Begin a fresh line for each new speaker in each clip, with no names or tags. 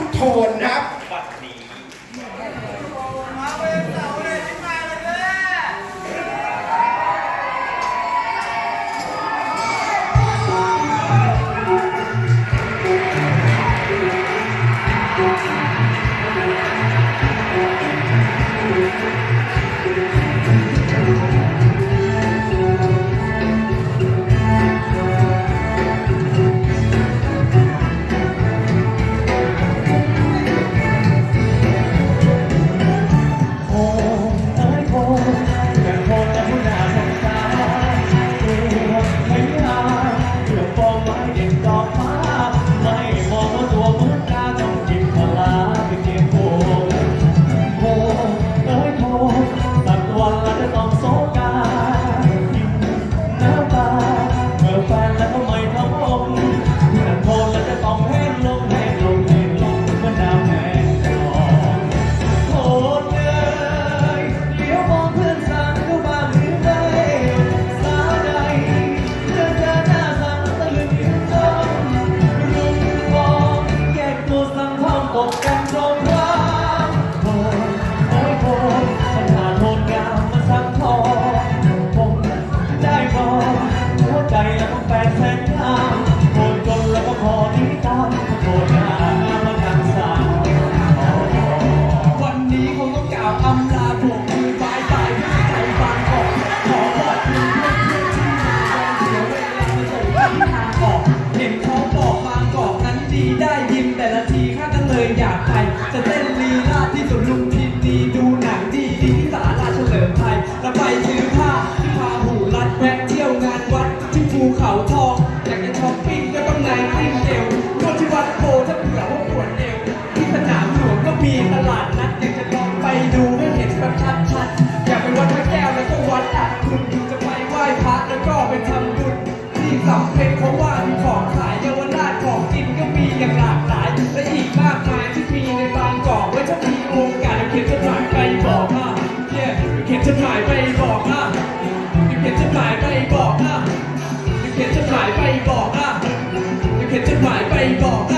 ทุกโทน
นะ
ครับ แล้วก็แฟนแสนงามโทนจนแล้วก็พอนี้ตามโทนงามมาทางสาย
วันนี้คงต้องกล่าวอำลาบวกมือบายบายไม่ใช่บางกอกขอขอบคุณเพื่อนเพื่อนที่มาเสียเวลามาส่งที่ทางออกเห็นเขาบอกบางกอกนั้นดีได้ยินแต่ละทีข้าก็เลยอยากไปจะเต้นลีลาที่สวนลุม สำเพลงเพราว่ามีของขายเยาวราชของกินก็มีอย่างหลากหลาย และอีกมากมายที่มีในบางกอกไว้ถ้ามีโอกาสเดี๋ยวเขียนจดหมายไปบอกอะเย้เขียนจดหมายไปบอกอะเขียนจดหมายไปบอกอะเขียนจดหมายไปบอกอะเขียนจดหมายไปบอกอะ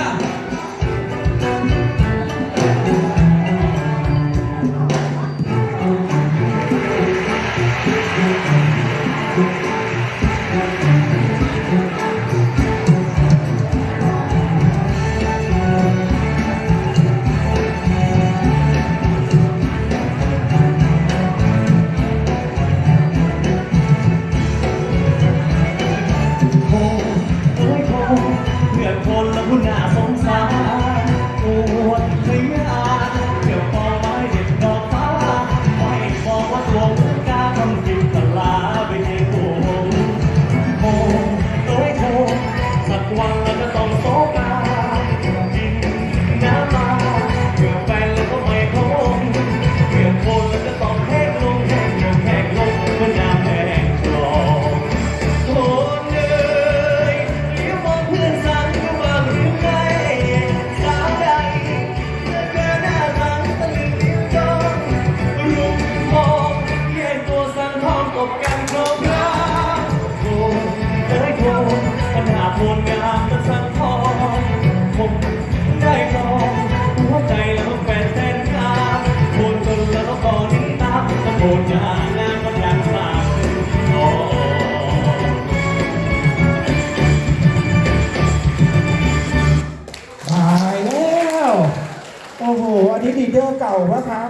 โทนงามมันสั่งทองผมได้ลองหัวใจแล้วก็แฟนแสนงามโทนจนแล้วก็พอนิ้ตามตะโกนอย่างงามมันอย่างสามโอ้
ตายแล้ว โอ้โห อันนี้ลีดเดอร์เก่าปะครับ